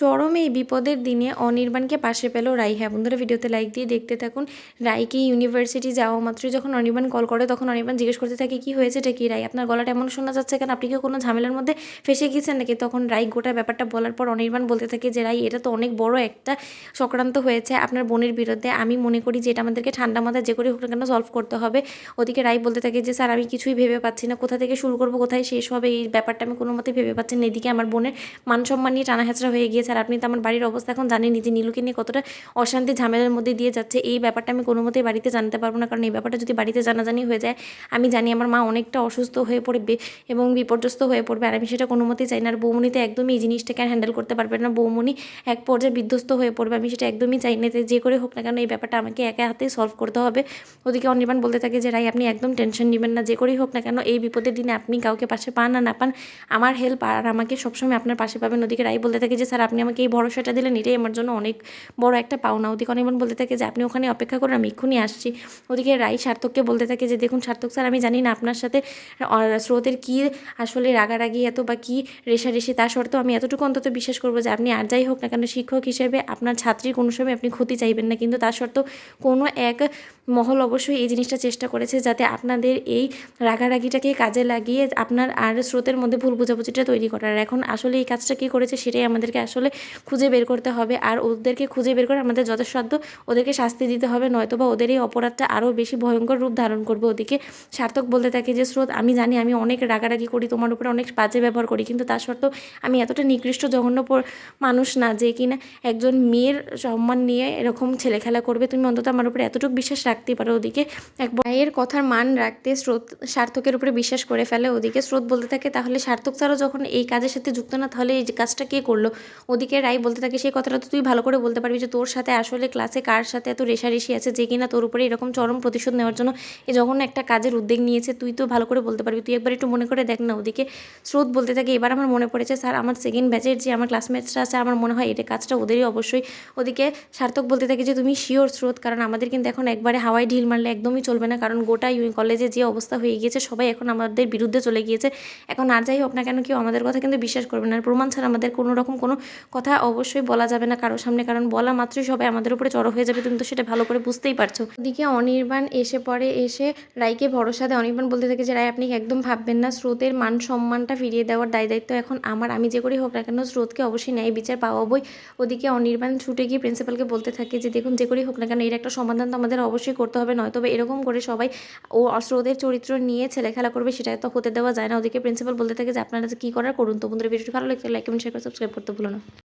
চরম এই বিপদের দিনে অনির্বাণকে পাশে পেল রাই হ্যাঁ বন্ধুরা, ভিডিওতে লাইক দিয়ে দেখতে থাকুন রাইকে ইউনিভার্সিটি যাওয়া মাত্রই যখন অনির্বাণ কল করে, তখন অনির্বাণ জিজ্ঞেস করতে থাকে, কি হয়েছে এটা কি রাই? আপনার গলাটা এমন শোনা যাচ্ছে কেন? আপনি কি কোনো ঝামেলার মধ্যে ফেসে গিয়েছেন নাকি? তখন রাই গোটা ব্যাপারটা বলার পর অনির্বাণ বলতে থাকে যে, রাই, এটা তো অনেক বড় একটা চক্রান্ত হয়েছে আপনার বোনের বিরুদ্ধে। আমি মনে করি যে এটা আমাদেরকে ঠান্ডা মাথায় যে করে হোক কেন সলভ করতে হবে। ওদিকে রাই বলতে থাকে যে, স্যার, আমি কিছুই ভেবে পাচ্ছি না। কোথা থেকে শুরু করব, কোথায় শেষ হবে? এই ব্যাপারটা আমি কোনো মতে ভেবে পাচ্ছি না। এদিকে আমার বোনের মান সম্মান নিয়ে টানা হয়ে গিয়েছে। আর আপনি তো আমার বাড়ির অবস্থা এখন জানেনই যে নীলুকে নিয়ে কতটা অশান্তি, ঝামেলার মধ্যে দিয়ে যাচ্ছে। এই ব্যাপারটা আমি কোনো মতেই বাড়িতে জানতে পারব না, কারণ এই ব্যাপারটা যদি বাড়িতে জানাজানি হয়ে যায়, আমি জানি আমার মা অনেকটা অসুস্থ হয়ে পড়বে এবং বিপর্যস্ত হয়ে পড়বে। আর আমি সেটা কোনো মতেই চাই না। আর বৌমনিতে একদমই এই জিনিসটাকে হ্যান্ডেল করতে পারবে না। বৌমনি এক পর্যায়ে বিধ্বস্ত হয়ে পড়বে। আমি সেটা একদমই চাই না। যে করে হোক না কেন, এই ব্যাপারটা আমাকে একা হাতেই সলভ করতে হবে। ওদিকে অনির্বাণ বলতে থাকে যে, রাই, আপনি একদম টেনশন নেবেন না। যে করেই হোক না কেন, এই বিপদের দিনে আপনি কাউকে পাশে পান না না পান। আমার হেল্প আর আমাকে সবসময় আপনার পাশে পাবেন। ওদিকে রাই বলতে থাকে যে, স্যার, আপনি আমাকে এই ভরসাটা দিলেন, এটাই আমার জন্য অনেক বড় একটা পাওনা। ওদিকে অনির্বাণ বলতে থাকে যে, আপনি ওখানে অপেক্ষা করুন, আমি এক্ষুনি আসছি। ওদিকে রাই সার্থককে বলতে থাকে যে, দেখুন সার্থক স্যার, আমি জানি না আপনার সাথে স্রোতের কী আসলে রাগারাগি এত বা কী রেশারেশি তা সত্ত্বেও আমি এতটুকু অন্তত বিশ্বাস করব যে, আপনি আর যাই হোক না কেন, শিক্ষক হিসেবে আপনার ছাত্রী কোনো সময় আপনি ক্ষতি চাইবেন না। কিন্তু তা সত্ত্বেও কোনো এক মহল অবশ্যই এই জিনিসটা চেষ্টা করেছে যাতে আপনাদের এই রাগারাগিটাকে কাজে লাগিয়ে আপনার আর স্রোতের মধ্যে ভুল বোঝাবুঝিটা তৈরি করার। এখন আসলে এই কাজটা কী করেছে, সেটাই আমাদেরকে আসলে খুঁজে বের করতে হবে। আর ওদেরকে খুঁজে বের করে আমাদের যথাসাধ্য ওদেরকে শাস্তি দিতে হবে, নয়তোবা ওদের এই অপরাধটা আরও বেশি ভয়ঙ্কর রূপ ধারণ করবে ওদিকে। সার্থক বলতে থাকে যে, স্রোত, আমি জানি আমি অনেক রাগারাগি করি, তোমার উপরে অনেক বাজে ব্যবহার করি, কিন্তু তা সত্ত্বেও আমি এতটা নিকৃষ্ট, জঘন্য মানুষ না যে কিনা একজন মেয়ের সম্মান নিয়ে এরকম ছেলে খেলা করবে। তুমি অন্তত আমার উপরে এতটুকু বিশ্বাস রাখতে পারো ওদিকে। এক ভাইয়ের কথার মান রাখতে স্রোত সার্থকের উপরে বিশ্বাস করে ফেলে ওদিকে। স্রোত বলতে থাকে, তাহলে সার্থক ছাড়াও যখন এই কাজের সাথে যুক্ত না, তাহলে এই কাজটা কে করল? ওদিকে রাই বলতে থাকে, সেই কথাটা তো তুই ভালো করে বলতে পারবি যে তোর সাথে আসলে ক্লাসে কার সাথে এত রেশারেশি আছে যে কিনা তোর উপরে এরকম চরম প্রতিশোধ নেওয়ার জন্য এ যখন একটা কাজের উদ্যোগ নিয়েছে, তুই তো ভালো করে বলতে পারবি। তুই একবার একটু মনে করে দেখ না ওদিকে। স্রোত বলতে থাকে, এবার আমার মনে পড়েছে, স্যার, আমার সেকেন্ড ব্যাচের যে আমার ক্লাসমেটসরা আছে, আমার মনে হয় এটা কাজটা ওদেরই অবশ্যই। ওদিকে সার্থক বলতে থাকে যে, তুমি শিওর স্রোত, কারণ আমাদের কিন্তু এখন একবারে হাওয়ায় ঢিল মারলে একদমই চলবে না। কারণ গোটা ইউ কলেজে যে অবস্থা হয়ে গিয়েছে, সবাই এখন আমাদের বিরুদ্ধে চলে গিয়েছে। এখন আর যাই হোক না কেন, কেউ আমাদের কথা কিন্তু বিশ্বাস করবে না। আর প্রমাণ ছাড়া আমাদের কোনো রকম কোনো কথা অবশ্যই বলা যাবে না কারোর সামনে, কারণ বলা মাত্রই সবাই আমাদের উপরে চড়ো হয়ে যাবে। তুমি তো সেটা ভালো করে বুঝতেই পারছ। ওদিকে অনির্বাণ এসে পরে এসে রায়কে ভরসা দেয়। অনির্বাণ বলতে থাকে যে, রায়, আপনি একদম ভাববেন না, স্রোতের মান সম্মানটা ফিরিয়ে দেওয়ার দায় দায়িত্ব এখন আমার। আমি যে করেই হোক না কেন, স্রোতকে অবশ্যই ন্যায় বিচার পাওয়াবই ওদিকে অনির্বাণ ছুটে গিয়ে প্রিন্সিপালকে বলতে থাকে যে, দেখুন, যে করেই হোক না কেন, এর একটা সমাধান তো আমাদের অবশ্যই করতে হবে। নয় তবে এরকম করে সবাই ও স্রোতের চরিত্র নিয়ে ছেলে খেলা করবে সেটা তো হতে দেওয়া যায় না। ওদিকে প্রিন্সিপাল বলতে থাকে যে, আপনারা কী করার করুন তো বন্ধুরা, ভিডিওটি ভালো লাগছে লাইক কমেন্ট শেয়ার করে সাবস্ক্রাইব করতে ভুলো না।